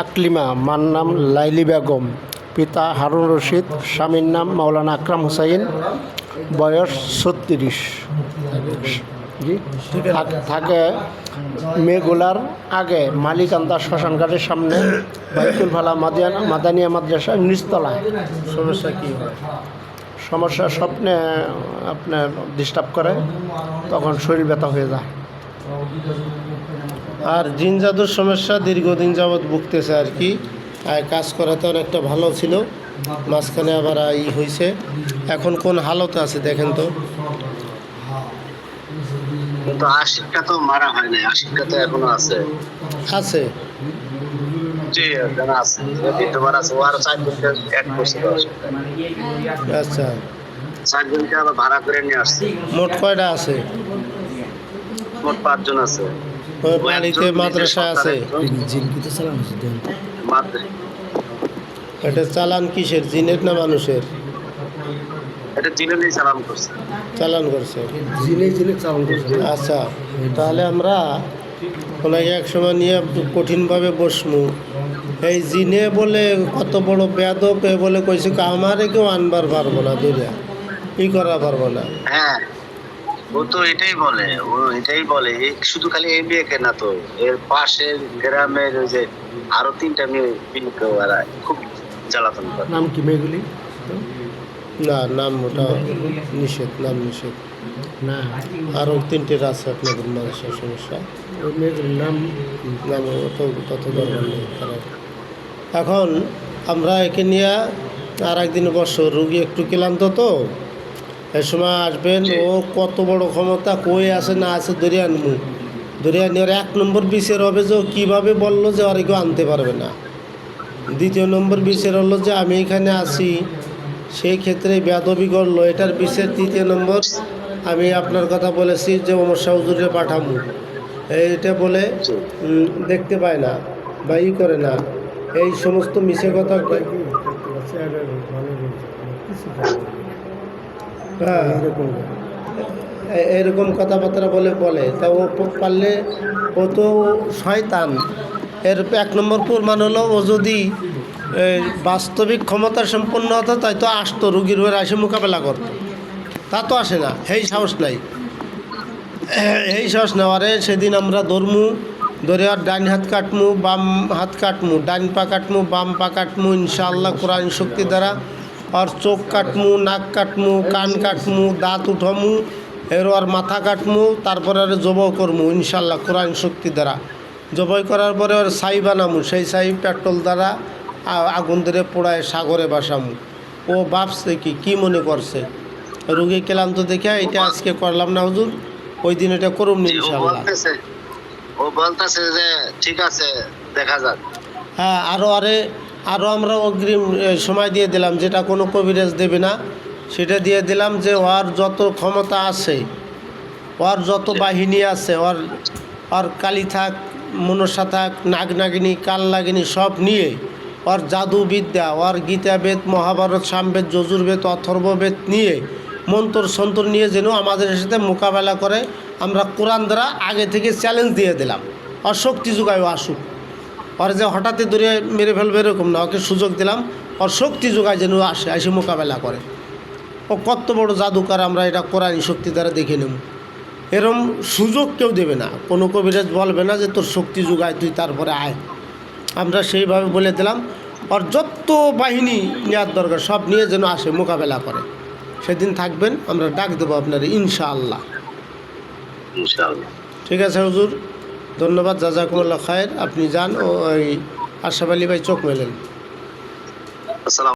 আকলিমা মার নাম লাইলি বেগম পিতা হারুন রশিদ স্বামীর নাম মাওলানা আকরাম হুসাইন বয়স ছত্রিশ। জি থাকে মেঘুলার আগে মালিকান্দা শ্মশানঘাটের সামনে বাইতুল ফালা মাদিয়ানা মাদানিয়া মাদ্রাসা নিচতলায়। সমস্যা কি সমস্যা স্বপ্নে আপনার ডিস্টার্ব করে তখন শরীর ব্যথা হয়ে যায়। আর জিন জাদুর সমস্যা দীর্ঘদিন যাবৎ ভুগতেছে আর কি। আর কাজ করাতে অনেকটা ভালো ছিল। মাঝখানে আবার ই হয়েছে এখন কোন হালতে আছে দেখেন তো। কিন্তু আশিকটা তো মারা হয় নাই। আশিকটা তো এখনও আছে। আছে? জি এখানে আছে। বিদ্যমান আছে ও আরও চার দিনকে এক করছিল আচ্ছা। চার দিনকে আবার ভাড়া করে নিয়ে আসছে। মোট কয়টা আছে? মোট পাঁচজন আছে। মাদ্রাসা আছে। এটা চালান কিসের? জিনের না মানুষের? এটা জিনেই সালাম করছে। চালান করছে। জিনে জিনে চালন করছে। আচ্ছা তাহলে আমরা ওনাকে এক সময় নিয়ে কঠিনভাবে বসমু। এই জিনে বলে কত বড় বেদক এ বলে কইছে আমারে কেউ আনবার পারব না দুনিয়া ই করা পারব না। হ্যাঁ। ও তো এটাই বলে ও এটাই বলে শুধু খালি এই মেয়েকে না তো এর পাশের গ্রামের ওই যে আরও তিনটা মেয়ে বিলকে ওরা খুব জ্বালাতন করে। নাম কি মেয়েগুলি? না নাম ওটা নিষেধ নাম নিষেধ। না। আরও তিনটের আছে আপনাদের মানুষের সমস্যা। ওই মেয়েগুলির নাম নাম অত তত দরকার নেই তারা। এখন আমরা একে নিয়ে আর একদিন বসো রুগী একটু ক্লান্ত তো এ সময় আসবেন ও কত বড় ক্ষমতা কই আছে না আছে দরিয়া আনমু দরিয়া নিয়ে এক নম্বর বিষের হবে যে ও কীভাবে বলল যে আর কেউ আনতে পারবে না। দ্বিতীয় নম্বর বিষের হলো যে আমি এখানে আছি সেই ক্ষেত্রে বেদবি করল এটার বিষের তৃতীয় নম্বর আমি আপনার কথা বলেছি যে ওমর শাহুজুরে পাঠামু। এইটা বলে দেখতে পায় না বা ই করে না। এই সমস্ত মিশে কথা এরকম এরকম কথাবার্তা বলে বলে। তা ও পারলে ও তো শয়তান। এর এক নম্বর প্রমাণ হলো ও যদি বাস্তবিক ক্ষমতা সম্পন্ন হতো তাই তো আসতো রুগীর হয়ে আসে মোকাবেলা করতো। তা তো আসে না এই সাহস নাই। এই সাহস নেওয়ারে সেদিন আমরা ধরমু ধরে আর ডান হাত কাটমু বাম হাত কাটমু ডান পা কাটমু বাম পা কাটমু ইনশাআল্লাহ কোরআন শক্তি দ্বারা আর চোখ কাটমু নাক কাটমু কান কাটমু দাঁত উঠামু এর আর মাথা কাটমু তারপরে আর জব করমু ইনশাল্লাহ কোরআন শক্তি দ্বারা। জবাই করার পরে ওর ছাই বানামু সেই ছাই পেট্রোল দ্বারা আগুন ধরে পোড়ায় সাগরে বাসামু ও ভাবছে কি কি মনে করছে? রুগী ক্লান্ত দেখে এটা আজকে করলাম না হুজুর ওই দিন এটা করুম না ও ইনশাআল্লাহ ও বলতেছে যে ঠিক আছে দেখা যাক। হ্যাঁ আরও আরে আরও আমরা অগ্রিম সময় দিয়ে দিলাম, যেটা কোনো কবিরাজ দেবে না, সেটা দিয়ে দিলাম যে ওর যত ক্ষমতা আছে, ওর যত বাহিনী আছে, ওর ওর কালী থাক, মনসা থাক নাগ নাগিনী কাল নাগিনী সব নিয়ে ওর জাদুবিদ্যা, ওর গীতাবেদ, মহাভারত, সামবেদ, যজুর্বেদ, অথর্ববেদ নিয়ে মন্তর সন্তর নিয়ে যেন আমাদের সাথে মোকাবেলা করে, আমরা কোরআন দ্বারা আগে থেকে চ্যালেঞ্জ দিয়ে দিলাম। আর শক্তি যোগায় আসুক। ওর যে হঠাৎই দূরে মেরে ফেলবে এরকম না ওকে সুযোগ দিলাম। ওর শক্তি যোগায় যেন আসে এসে মোকাবেলা করে। ও কত বড় জাদুকার আমরা এটা কোরআনী শক্তি দ্বারা দেখে নেব। এরম সুযোগ কেউ দেবে না। কোনো কবিরাজ বলবে না যে তোর শক্তি যোগায় তুই তারপরে আয়। আমরা সেইভাবে বলে দিলাম। ওর যত বাহিনী নেওয়ার দরকার সব নিয়ে যেন আসে মোকাবেলা করে। সেদিন থাকবেন আমরা ডাক দেবো আপনার ইনশাআল্লাহ। ইনশাআল্লাহ। ঠিক আছে হুজুর? ধন্যবাদ জাজাকুমুল্লাহ খায়ের। আপনি যান ও ওই আশাবালি ভাই চোখ মেলেন।